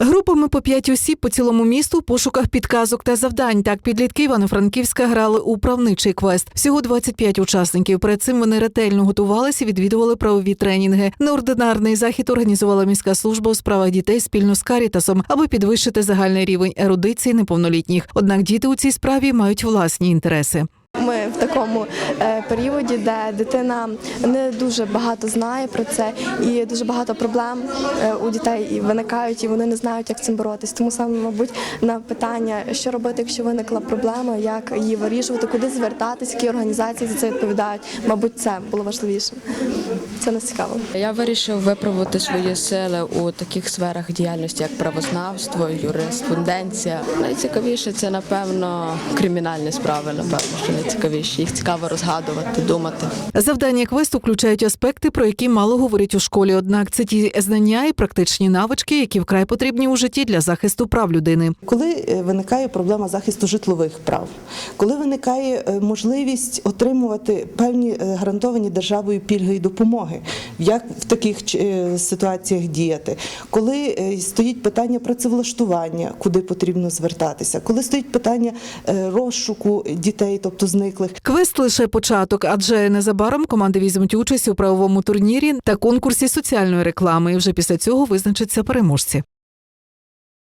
Групами по п'ять осіб по цілому місту в пошуках підказок та завдань. Так підлітки Івано-Франківська грали у правничий квест. Всього 25 учасників. Перед цим вони ретельно готувалися, і відвідували правові тренінги. Неординарний захід організувала міська служба у справах дітей спільно з Карітасом, аби підвищити загальний рівень ерудиції неповнолітніх. Однак діти у цій справі мають власні інтереси. Ми в такому е, періоді, де дитина не дуже багато знає про це, і дуже багато проблем е, у дітей виникають, і вони не знають, як цим боротись. Тому саме, мабуть, на питання, що робити, якщо виникла проблема, як її вирішувати, куди звертатись, які організації за це відповідають. Мабуть, це було важливіше. Це нас цікаво. Я вирішив випробувати свої сили у таких сферах діяльності, як правознавство, юриспруденція. Найцікавіше це, напевно, кримінальні справи, напевно, що найцікавіші. Їх цікаво розгадувати, думати. Завдання квесту включають аспекти, про які мало говорять у школі. Однак це ті знання і практичні навички, які вкрай потрібні у житті для захисту прав людини. Коли е, виникає проблема захисту житлових прав, коли виникає е, можливість отримувати певні е, гарантовані державою пільги і допомоги, як в таких ч- ситуаціях діяти, коли стоїть питання працевлаштування, куди потрібно звертатися, коли стоїть питання розшуку дітей, тобто зниклих, Квест лише початок, адже незабаром команди візьмуть участь у правовому турнірі та конкурсі соціальної реклами. І вже після цього визначаться переможці.